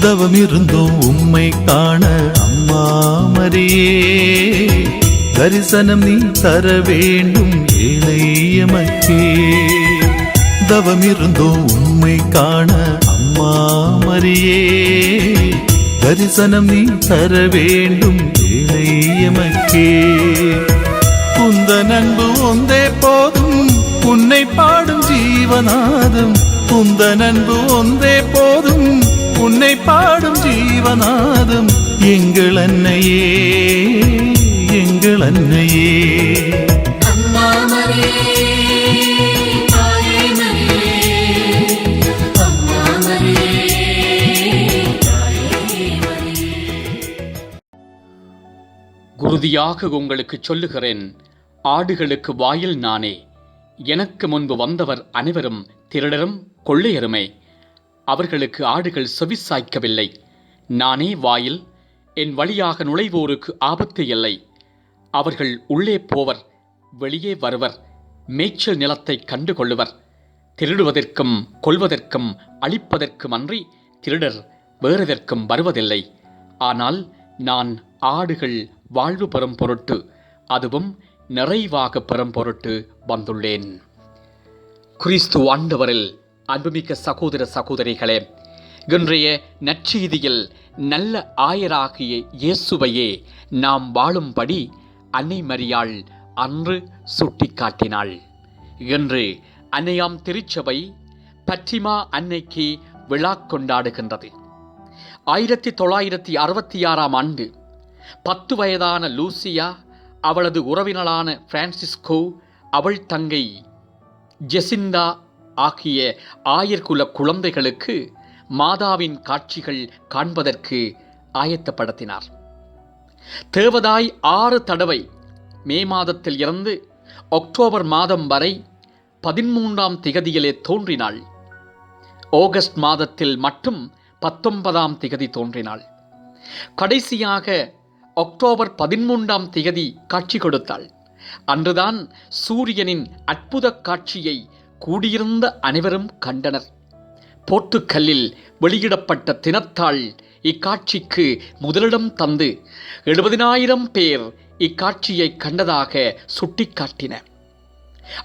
தவம் இருந்தோம் உம்மை காண அம்மா மரியே தரிசனம் நீ தர வேண்டும் ஏழை எமக்கே தவம் இருந்தோம் உம்மை காண அம்மா மரியே தரிசனம் நீ தர வேண்டும் ஏழை எமக்கே உந்த நண்பு ஒந்தே போதும் உன்னை பாடும் ஜீவநாதம். உந்த நண்பு ஒந்தே போதும் உன்னை பாடும் ஜீவநாதம் எங்கள் அன்னையே எங்கள் அன்னையே. குருதியாக உங்களுக்கு சொல்லுகிறேன் ஆடுகளுக்கு வாயில் நானே. எனக்கு முன்பு வந்தவர் அனைவரும் திருடரும் கொள்ளையருமே. அவர்களுக்கு ஆடுகள் செவிசாய்க்கவில்லை. நானே வாயில் என் வழியாக நுழைவோருக்கு ஆபத்து இல்லை. அவர்கள் உள்ளே போவர் வெளியே வருவர் மேய்ச்சல் நிலத்தை கண்டு கொள்ளுவர் திருடுவதற்கும் கொல்வதற்கும் அழிப்பதற்கும் அன்றி திருடர் வேறெதற்கும் வருவதில்லை. ஆனால் நான் ஆடுகள் வாழ்வு பெறும் பொருட்டு அதுவும் நிறைவாக பெறும் பொருட்டு வந்துள்ளேன். கிறிஸ்து ஆண்டவரில் அன்புமிக்க சகோதர சகோதரிகளே இன்றைய நற்செய்தியில் நல்ல ஆயராகிய இயேசுவையே நாம் வாழும்படி அன்னை மரியாள் அன்று சுட்டிக்காட்டினாள். இன்று அன்னையாம் திருச்சபை பற்றிமா அன்னைக்கு விழா கொண்டாடுகின்றது. ஆயிரத்தி தொள்ளாயிரத்தி அறுபத்தி ஆறாம் ஆண்டு பத்து வயதான லூசியா அவளது உறவினரான பிரான்சிஸ்கோ அவள் தங்கை ஜெசிந்தா ஆகிய ஆயர்குல குழந்தைகளுக்கு மாதாவின் காட்சிகள் காண்பதற்கு ஆயத்தப்படுத்தினார். தேவதாய் ஆறு தடவை மே மாதத்தில் இருந்து அக்டோபர் மாதம் வரை பதிமூன்றாம் திகதியிலே தோன்றினாள். ஆகஸ்ட் மாதத்தில் மட்டும் பத்தொன்பதாம் திகதி தோன்றினாள். கடைசியாக அக்டோபர் பதிமூன்றாம் திகதி காட்சி கொடுத்தாள். அன்றுதான் சூரியனின் அற்புத காட்சியை கூடியிருந்த அனைவரும் கண்டனர். போர்த்துக்கல்லில் வெளியிடப்பட்ட தினத்தாள் இக்காட்சிக்கு முதலிடம் தந்து எழுபதினாயிரம் பேர் இக்காட்சியை கண்டதாக சுட்டிக்காட்டின.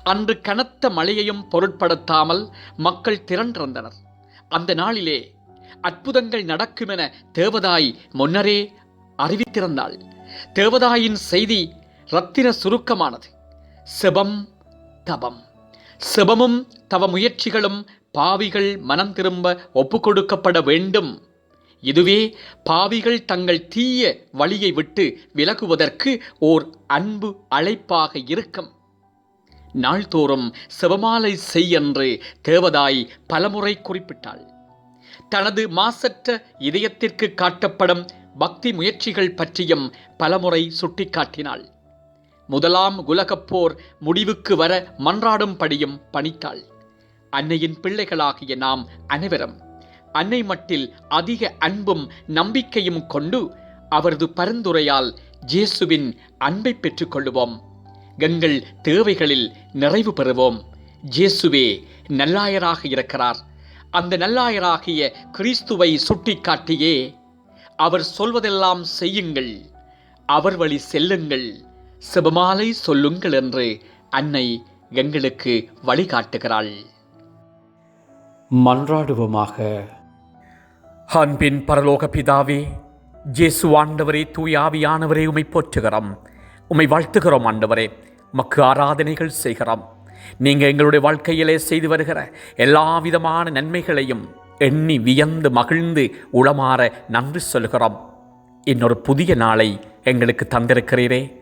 அன்று கனத்த மழையையும் பொருட்படுத்தாமல் மக்கள் திரண்டிருந்தனர். அந்த நாளிலே அற்புதங்கள் நடக்குமென தேவதாய் முன்னரே அறிவித்திருந்தாள். தேவதாயின் செய்தி ரத்தின சுருக்கமானது. செபம் தபம். செபமும் தவ முயற்சிகளும் பாவிகள் மனம் திரும்ப ஒப்புக்கொடுக்கப்பட வேண்டும். இதுவே பாவிகள் தங்கள் தீய வழியை விட்டு விலகுவதற்கு ஓர் அன்பு அழைப்பாக இருக்கும். நாள்தோறும் செபமாலை செய் என்று தேவதாய் பலமுறை குறிப்பிட்டாள். தனது மாசற்ற இதயத்திற்கு காட்டப்படும் பக்தி முயற்சிகள் பற்றியும் பலமுறை சுட்டிக்காட்டினாள். முதலாம் உலகப்போர் முடிவுக்கு வர மன்றாடும்படியும் பணித்தாள். அன்னையின் பிள்ளைகளாகிய நாம் அனைவரும் அன்னை மட்டில் அதிக அன்பும் நம்பிக்கையும் கொண்டு அவரது பரிந்துரையால் ஜேசுவின் அன்பை பெற்றுக்கொள்ளுவோம். எங்கள் தேவைகளில் நிறைவு பெறுவோம். ஜேசுவே நல்லாயராக இருக்கிறார். அந்த நல்லாயராகிய கிறிஸ்துவை சுட்டிக்காட்டியே அவர் சொல்வதெல்லாம் செய்யுங்கள். அவர் வழி செல்லுங்கள். செபமாலை சொல்லுங்கள் என்று அன்னை எங்களுக்கு வழிகாட்டுகிறாள். மன்றாடுவோமாக. அன்பின் பரலோக பிதாவே ஜேசு ஆண்டவரே தூய் ஆவியானவரே உமை போற்றுகிறோம். உமை வாழ்த்துகிறோம் ஆண்டவரே மக்கு ஆராதனைகள் செய்கிறோம். நீங்கள் எங்களுடைய வாழ்க்கையிலே செய்து வருகிற எல்லா விதமான நன்மைகளையும் எண்ணி வியந்து மகிழ்ந்து உளமாற நன்றி சொல்கிறோம் இன்னொரு புதிய நாளை எங்களுக்கு தந்திருக்கிறீரே.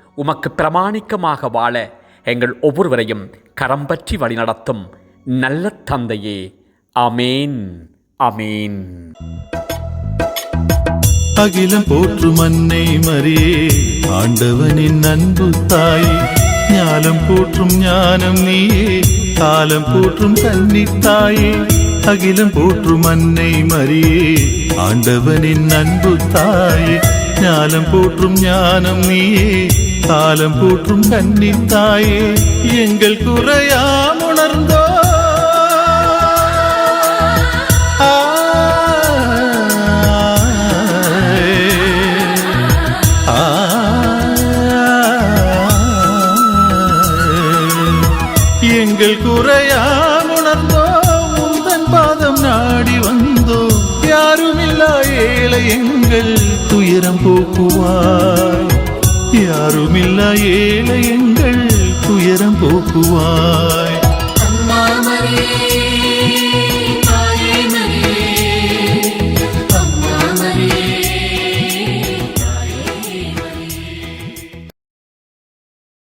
உமக்கு பிரமாணிக்கமாக வாழ எங்கள் ஒவ்வொருவரையும் கரம் பற்றி வழிநடத்தும் நல்ல தந்தையே. அமேன் அமேன் அகிலம் போற்று மன்னை மரியே ஆண்டவனின் அன்பு தாயே. ஞானம் போற்றும் ஞானம் நீயே காலம் போற்றும் தன்னித்தாயே அகிலம் போற்றும் அன்னை மரியே ஆண்டவனின் அன்பு தாயே. ஞானம் போற்றும் ஞானம் நீயே தாளம் கூற்றும் கன்னித்தாயே எங்கள் குறையாம் உணர்ந்தோ. எங்கள் குறையாம் உணர்ந்தோ உந்தன் பாதம் நாடி வந்தோ. யாருமில்லா ஏழை எங்கள் துயரம் போக்குவார். யாருமில்லா ஏழை எங்கள் துயரம் போக்குவாய்.